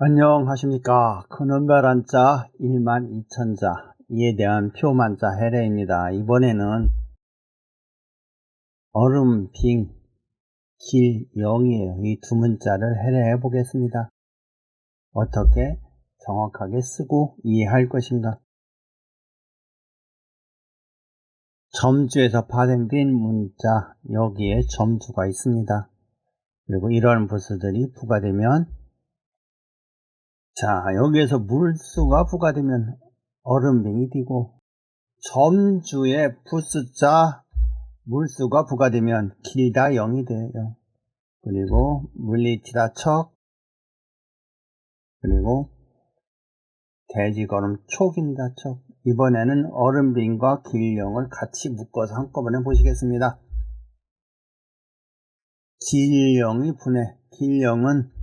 안녕하십니까. 큰은별 한 자 1만 2천자 이에 대한 표만자 해례입니다. 이번에는 얼음, 빙, 길, 영이에요. 이 두 문자를 해례해 보겠습니다. 어떻게 정확하게 쓰고 이해할 것인가. 점주에서 발행된 문자 여기에 점주가 있습니다. 그리고 이런 부수들이 부과되면 자, 여기에서 물수가 부과되면 얼음빙이 되고 점주의 부수자 물수가 부과되면 길다 0이 돼요. 그리고 물리티다 척 그리고 돼지 걸음 촉입니다. 촉. 이번에는 얼음빙과 길령을 같이 묶어서 한꺼번에 보시겠습니다. 길령이 분해. 길령은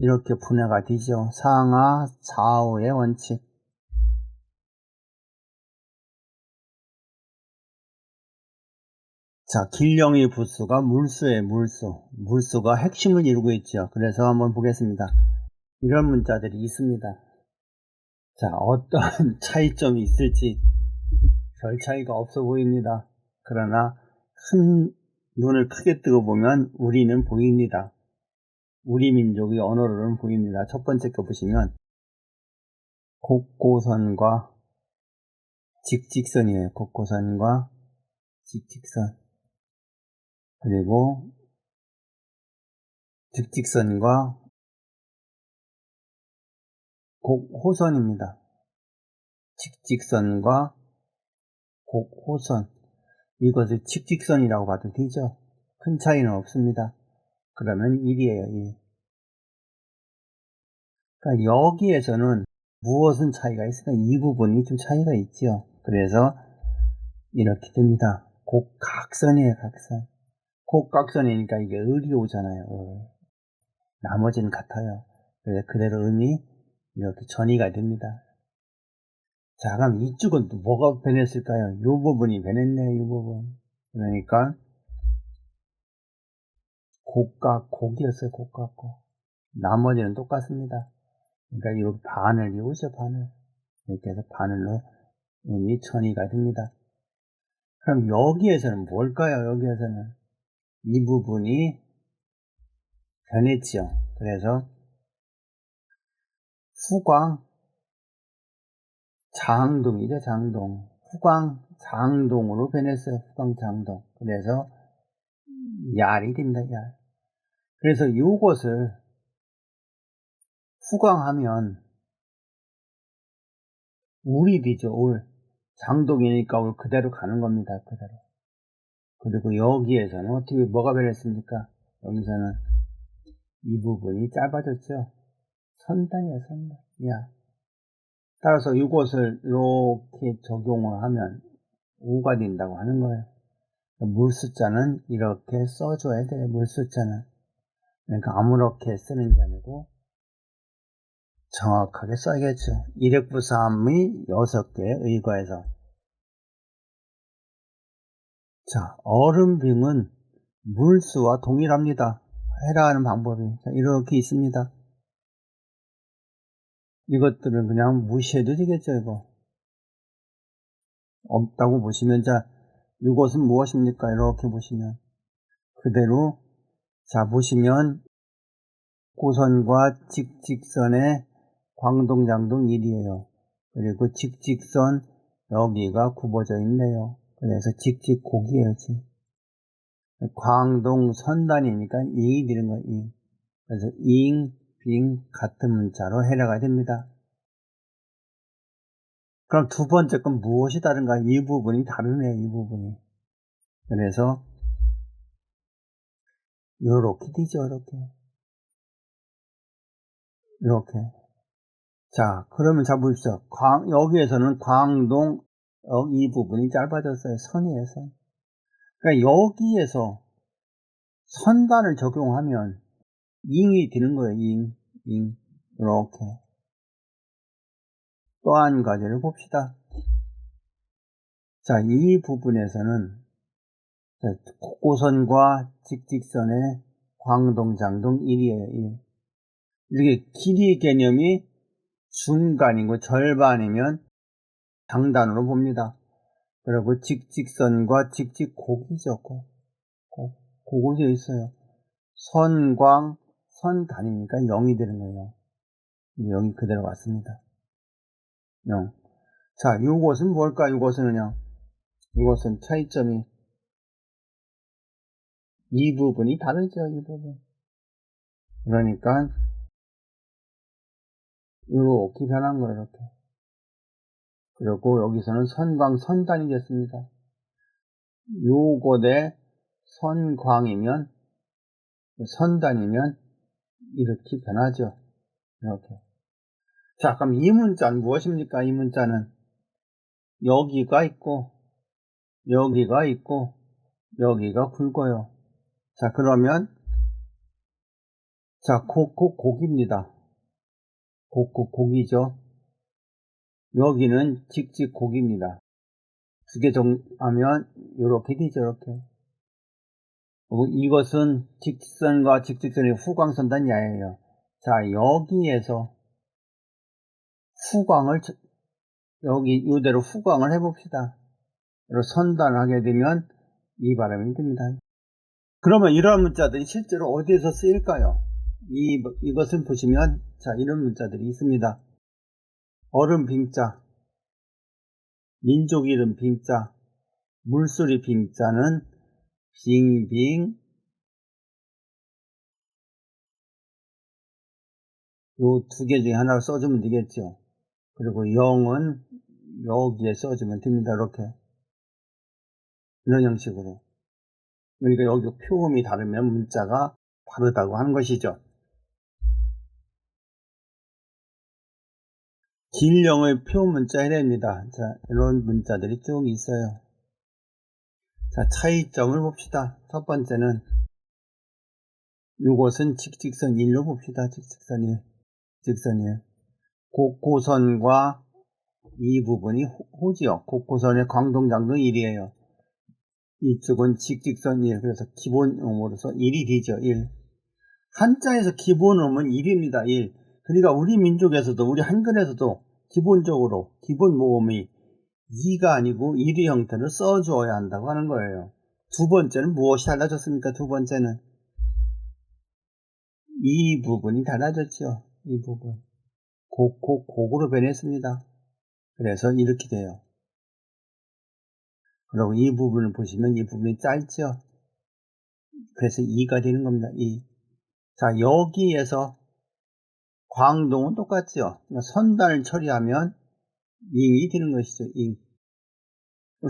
이렇게 분해가 되죠. 상하, 좌우의 원칙. 자, 길령의 부수가 물수의 물수. 물수가 핵심을 이루고 있죠. 그래서 한번 보겠습니다. 이런 문자들이 있습니다. 자, 어떤 차이점이 있을지 별 차이가 없어 보입니다. 그러나 큰 눈을 크게 뜨고 보면 우리는 보입니다. 우리 민족의 언어로는 보입니다. 첫 번째 거 보시면 곡고선과 직직선이에요. 곡고선과 직직선 그리고 직직선과 곡호선입니다. 직직선과 곡호선 이것을 직직선이라고 봐도 되죠. 큰 차이는 없습니다. 그러면 1이에요. 1. 그러니까 여기에서는 무엇은 차이가 있을까? 이 부분이 좀 차이가 있죠. 그래서 이렇게 됩니다. 곡각선이에요, 각선. 곡각선이니까 이게 을이 오잖아요. 을. 나머지는 같아요. 그래서 그대로 음이 이렇게 전이가 됩니다. 자, 그럼 이쪽은 또 뭐가 변했을까요? 이 부분이 변했네요, 이 부분. 그러니까 곡과 곡이었어요, 곡과 곡. 나머지는 똑같습니다. 그러니까 이렇게 반을 이으죠, 반을. 이렇게 해서 바늘로 음이 천이가 됩니다. 그럼 여기에서는 뭘까요, 여기에서는? 이 부분이 변했죠. 그래서 후광, 장동이죠, 장동. 후광, 장동으로 변했어요, 후광, 장동. 그래서 얄이 됩니다, 얄. 그래서 이것을 후광하면 되죠, 울. 장독이니까 울 그대로 가는 겁니다, 그대로. 그리고 여기에서는 어떻게, 뭐가 변했습니까? 여기서는 이 부분이 짧아졌죠. 선단이야, 선단. 야. 따라서 이것을 이렇게 적용을 하면 우가 된다고 하는 거예요. 물 숫자는 이렇게 써줘야 돼요, 물 숫자는. 그러니까 아무렇게 쓰는 게 아니고 정확하게 써야겠죠. 일획부사함의 6개에 의거해서 자, 얼음빙은 물수와 동일합니다. 해라하는 방법이 자, 이렇게 있습니다. 이것들은 그냥 무시해도 되겠죠, 이거. 없다고 보시면, 자, 이것은 무엇입니까? 이렇게 보시면. 그대로 자, 보시면 고선과 직직선의 광동장동 1이에요. 그리고 직직선 여기가 굽어져 있네요. 그래서 직직곡이에요. 지. 광동 선단이니까 잉이 되는 거예요. 잉. 그래서 잉, 빙 같은 문자로 해라가 됩니다. 그럼 두 번째 건 무엇이 다른가? 이 부분이 다르네요. 이 부분이. 그래서 요렇게 되죠, 이렇게. 이렇게. 자, 그러면 잡으십시오. 광, 여기에서는 광동, 어, 이 부분이 짧아졌어요. 선이에요, 선. 그러니까 여기에서 선단을 적용하면 잉이 되는 거예요, 잉, 잉. 이렇게. 또 한 가지를 봅시다. 자, 이 부분에서는 곡고선과 직직선의 광동장동 1이에요. 1. 이렇게 길이 개념이 중간이고 절반이면 장단으로 봅니다. 그리고 직직선과 직직곡이죠. 곡. 곡. 곡으로 있어요. 선광, 선단이니까 0이 되는 거예요. 0이 그대로 왔습니다. 0. 자, 요것은 뭘까? 요것은요. 이것은 차이점이 이 부분이 다르죠. 이 부분. 그러니까 이렇게 변한 거예요. 이렇게. 그리고 여기서는 선광 선단이 됐습니다. 요것의 선광이면 선단이면 이렇게 변하죠. 이렇게. 자, 그럼 이 문자는 무엇입니까? 이 문자는 여기가 있고 여기가 있고 여기가 굵어요. 자, 그러면 자, 곡, 곡, 곡입니다. 곡, 곡, 곡이죠. 여기는 직직 곡입니다. 두 개 정하면 이렇게 되죠, 이렇게. 이것은 직선과 직직선의 후광선단 야예요. 자, 여기에서 후광을 여기 이대로 후광을 해봅시다. 선단을 하게 되면 이 바람이 듭니다. 그러면 이러한 문자들이 실제로 어디에서 쓰일까요? 이, 이것을 보시면, 자, 이런 문자들이 있습니다. 얼음 빙자, 민족 이름 빙자, 물소리 빙자는 빙빙, 요 두 개 중에 하나를 써주면 되겠죠. 그리고 0은 여기에 써주면 됩니다. 이렇게. 이런 형식으로. 그러니까 여기 표음이 다르면 문자가 다르다고 하는 것이죠. 길령의 표음 문자 해냅니다. 자, 이런 문자들이 쭉 있어요. 자, 차이점을 봅시다. 첫 번째는 이것은 직직선 1로 봅시다. 직직선 1. 직선 1. 곡고선과 이 부분이 호지요. 곡고선의 광동장도 1이에요. 이쪽은 직직선 1. 그래서 기본음으로서 1이 되죠. 1. 한자에서 기본음은 1입니다. 1. 그러니까 우리 민족에서도 우리 한글에서도 기본적으로 기본 모음이 2가 아니고 1의 형태를 써주어야 한다고 하는 거예요. 두 번째는 무엇이 달라졌습니까? 두 번째는 이 부분이 달라졌죠. 이 부분. 곡, 곡, 곡으로 변했습니다. 그래서 이렇게 돼요. 그리고 이 부분을 보시면 이 부분이 짧죠. 그래서 2가 되는 겁니다. 2. 자, 여기에서 광동은 똑같죠. 그러니까 선단을 처리하면 잉이 되는 것이죠. 잉.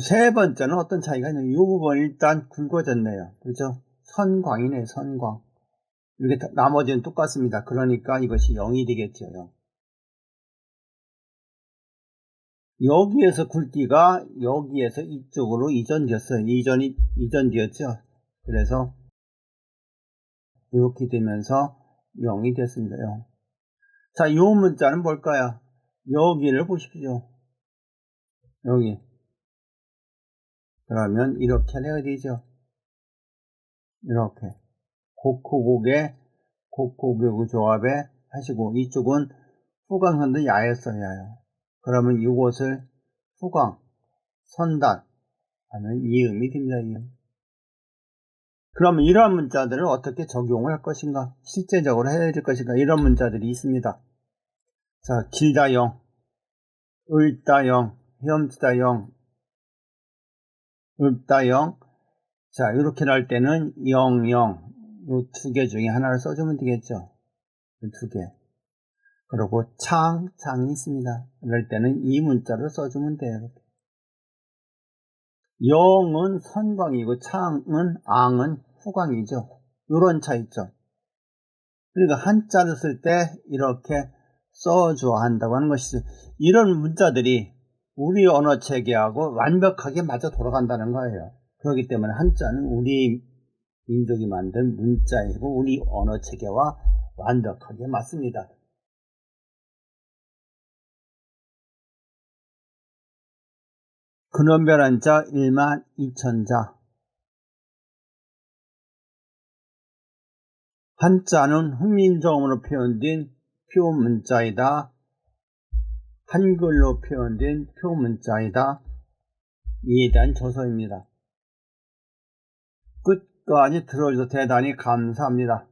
세 번째는 어떤 차이가 있냐면 이 부분 일단 굵어졌네요. 그렇죠? 선광이네, 선광. 이렇게 나머지는 똑같습니다. 그러니까 이것이 0이 되겠죠. 0. 여기에서 굵기가 여기에서 이쪽으로 이전되었어요. 이전이 이전되었죠. 그래서 이렇게 되면서 0이 됐습니다. 0. 자, 이 문자는 뭘까요? 여기를 보십시오. 여기. 그러면 이렇게 내야 되죠. 이렇게. 곡호곡의 곡호곡의 조합에 하시고 이쪽은 후광선도 야였어요. 야요. 그러면 이곳을 후광, 선단 하면 이음이 됩니다. 그러면 이러한 문자들을 어떻게 적용을 할 것인가? 실제적으로 해야 될 것인가? 이런 문자들이 있습니다. 자, 길다영, 을다영, 헤엄치다영, 읍다영. 자, 이렇게 할 때는 영, 영. 이두개 중에 하나를 써주면 되겠죠. 두 개. 그리고 창, 창이 있습니다. 그럴 때는 이 문자를 써주면 돼요. 영은 선광이고 창은 앙은 후광이죠. 이런 차이점. 그러니까 한자를 쓸 때 이렇게 써줘야 한다고 하는 것이죠. 이런 문자들이 우리 언어 체계하고 완벽하게 맞아 돌아간다는 거예요. 그렇기 때문에 한자는 우리 민족이 만든 문자이고 우리 언어 체계와 완벽하게 맞습니다. 근원별한 자 1만 2천 자 한자는 훈민정음으로 표현된 표문자이다. 한글로 표현된 표문자이다. 이에 대한 조서입니다. 끝까지 들어주셔서 대단히 감사합니다.